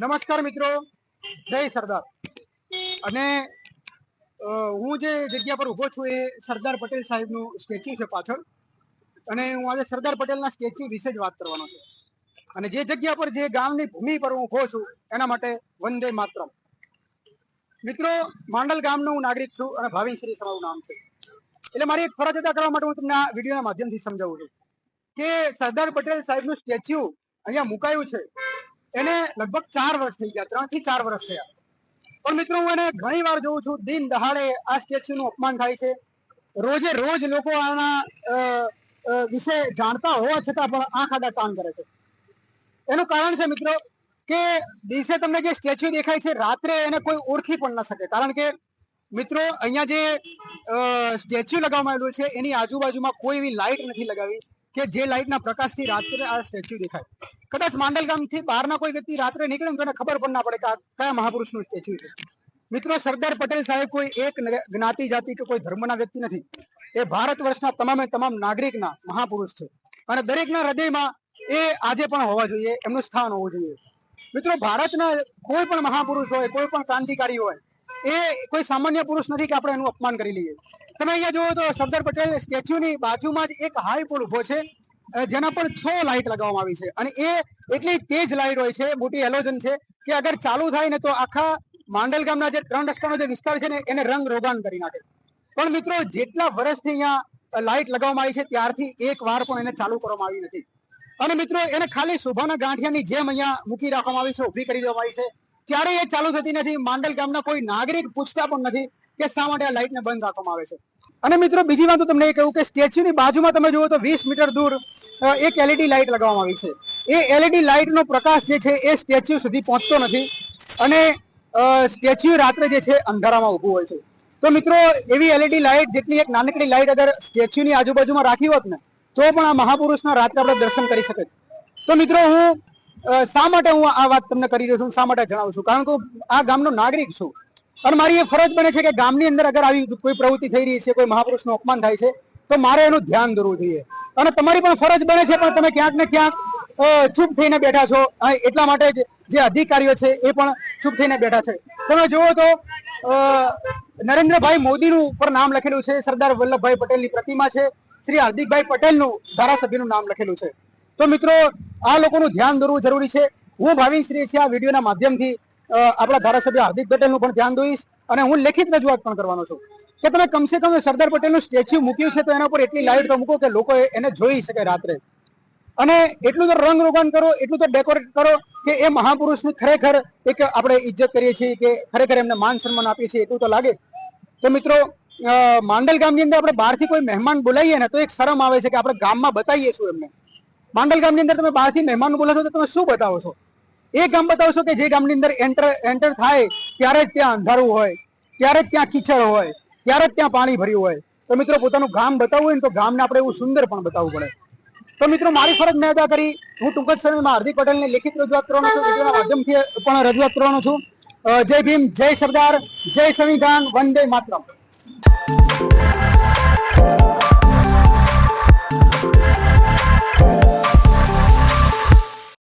નમસ્કાર મિત્રો. જય સરદાર. અને હું જે જગ્યા પર ઊભો છું એ સરદાર પટેલ સાહેબનું સ્ટેચ્યુ છે પાછળ. અને હું આજે સરદાર પટેલના સ્ટેચ્યુ વિશે જ વાત કરવાનો છું. અને જે જગ્યા પર જે ગામની ભૂમિ પર હું ઊભો છું, એના માટે વંદે માતરમ. મિત્રો, માંડલ ગામનો હું નાગરિક છું અને ભાવિશ્રી સમારું નામ છે. એટલે મારી એક ફરજ અદા કરવા માટે હું તમને આ વિડીયોના માધ્યમથી સમજાવું છું કે સરદાર પટેલ સાહેબનું સ્ટેચ્યુ અહીંયા મુકાયું છે. એને લગભગ ચાર વર્ષ થઈ ગયા ત્રણથી ચાર વર્ષ થયા. પણ મિત્રો, હું એને ઘણી વાર જોઉં છું, દિન દહાડે આ સ્ટેચ્યુનું અપમાન થાય છે. રોજે રોજ લોકો આના વિશે જાણતા હોવા છતાં પણ આંખ આડા કામ કરે છે. એનું કારણ છે મિત્રો, કે દિવસે તમને જે સ્ટેચ્યુ દેખાય છે, રાત્રે એને કોઈ ઓળખી પણ ન શકે. કારણ કે મિત્રો, અહીંયા જે સ્ટેચ્યુ લગાવવામાં આવેલું છે, એની આજુબાજુમાં કોઈ એવી લાઇટ નથી લગાવી કે જે લાઇટના પ્રકાશથી રાત્રે આ સ્ટેચ્યુ દેખાય. કદાચ માંડલ ગામથી બહારના કોઈ વ્યક્તિ રાત્રે નીકળે તો એને ખબર પણ ના પડે કે કયા મહાપુરુષનું સ્ટેચ્યુ છે. મિત્રો, સરદાર પટેલ સાહેબ કોઈ એક જ્ઞાતિ જાતિ કે કોઈ ધર્મના વ્યક્તિ નથી. એ ભારત વર્ષના તમામે તમામ નાગરિકના મહાપુરુષ છે. અને દરેકના હૃદયમાં એ આજે પણ હોવા જોઈએ, એમનું સ્થાન હોવું જોઈએ. મિત્રો, ભારતના કોઈ પણ મહાપુરુષ હોય, કોઈ પણ ક્રાંતિકારી હોય, એ કોઈ સામાન્ય પુરુષ નથી કે આપણે એનું અપમાન કરી લઈએ. તમે અહીંયા જુઓ તો સરદાર પટેલ સ્ટેચ્યુની બાજુમાં જ એક હાઈ પુલ ઊભો છે. જેના પર છ લાઇટ લગાવવામાં આવી છે. અને એ એટલી તેજ લાઇટ હોય છે, મોટી હેલોજન છે, કે અગર ચાલુ થાય ને તો આખા માંડલ ગામના જે ત્રણ રસ્તાનો જે વિસ્તાર છે ને, એને રંગ રોગાન કરી નાખે. પણ મિત્રો, જેટલા વર્ષથી અહીંયા લાઇટ લગાવવામાં આવી છે, ત્યારથી એક વાર પણ એને ચાલુ કરવામાં આવી નથી. અને મિત્રો, એને ખાલી શોભાના ગાંઠિયાની જેમ અહીંયા મૂકી રાખવામાં આવી છે, ઊભી કરી દેવામાં આવી છે. ક્યારેય એ ચાલુ થતી નથી. માંડલ ગામના કોઈ નાગરિક પૂછતા પણ નથી કે શા માટે આ લાઇટને બંધ રાખવામાં આવે છે. અને મિત્રો, બીજી વાત તમને એ કહ્યું કે સ્ટેચ્યુની બાજુમાં તમે જુઓ તો વીસ મીટર દૂર એક એલઈડી લાઇટ લગાવવામાં આવી છે. એ એલઈડી લાઇટનો પ્રકાશ જે છે એ સ્ટેચ્યુ સુધી પહોંચતો નથી અને સ્ટેચ્યુ રાત્રે જે છે અંધારામાં ઊભું હોય છે. તો મિત્રો, એવી એલઈડી લાઇટ જેટલી એક નાનકડી લાઇટ અગર સ્ટેચ્યુની આજુબાજુમાં રાખી હોત ને, તો પણ આ મહાપુરુષના રાત્રે આપણે દર્શન કરી શકે તો મિત્રો, હું શા માટે હું આ વાત તમને કરી રહ્યો છું, શા માટે જણાવું છું? કારણ કે આ ગામનો નાગરિક છું. અને મારી એ ફરજ બને છે કે ગામની અંદર અગર આવી કોઈ પ્રવૃત્તિ થઈ રહી છે, કોઈ મહાપુરુષનું અપમાન થાય છે, તો મારે એનું ધ્યાન દોરવું જોઈએ. અને તમારી પણ ફરજ બને છે, પણ તમે ક્યાંક ને ક્યાંક ચૂપ થઈને બેઠા છો. એટલા માટે જ જે અધિકારીઓ છે, એ પણ ચૂપ થઈને બેઠા છે. તમે જુઓ તો નરેન્દ્રભાઈ મોદીનું ઉપર નામ લખેલું છે, સરદાર વલ્લભભાઈ પટેલની પ્રતિમા છે, શ્રી હાર્દિકભાઈ પટેલનું ધારાસભ્યનું નામ લખેલું છે. તો મિત્રો, આ લોકોનું ધ્યાન દોરવું જરૂરી છે. હું ભાવિન શ્રી છે, આ વિડીયોના માધ્યમથી આપણા ધારાસભ્ય હાર્દિક પટેલનું પણ ધ્યાન દોઈશ અને હું લેખિત રજૂઆત પણ કરવાનો છું કે તમે કમસે કમ સરદાર પટેલનું સ્ટેચ્યુ મૂક્યું છે તો એના પર એટલી લાઇટ તો મૂકો કે લોકો એને જોઈ શકે રાત્રે. અને એટલું તો રંગ રોગાન કરો, એટલું તો ડેકોરેટ કરો કે એ મહાપુરુષની ખરેખર એક આપણે ઇજ્જત કરીએ છીએ કે ખરેખર એમને માન સન્માન આપીએ છીએ, એટલું તો લાગે. તો મિત્રો માંડલ ગામની અંદર આપણે બહારથી કોઈ મહેમાન બોલાવીએ ને તો એક શરમ આવે છે કે આપણે ગામમાં બતાવીએ છું એમને. માંડલ ગામની અંદર તમે બહારથી મહેમાન બોલાવો તો તમે શું બતાવો છો? એ ગામ બતાવશો કે જે ગામની અંદર એન્ટર એન્ટર થાય ત્યારે જ ત્યાં અંધારું હોય, ત્યારે જ ત્યાં કીચડ હોય, ત્યારે જ ત્યાં પાણી ભર્યું હોય. તો મિત્રો પોતાનું ગામ બતાવવું હોય ને તો ગામને આપણે એવું સુંદર પણ બતાવવું પડે. તો મિત્રો મારી ફરજ મેં અદા કરી. હું ટૂંક જ સમયમાં હાર્દિક પટેલને લેખિત રજૂઆત કરવાનો છું. વિડીયોના માધ્યમથી પણ રજૂઆત કરવાનો છું. જય ભીમ, જય સરદાર, જય સંવિધાન, વંદે માતરમ.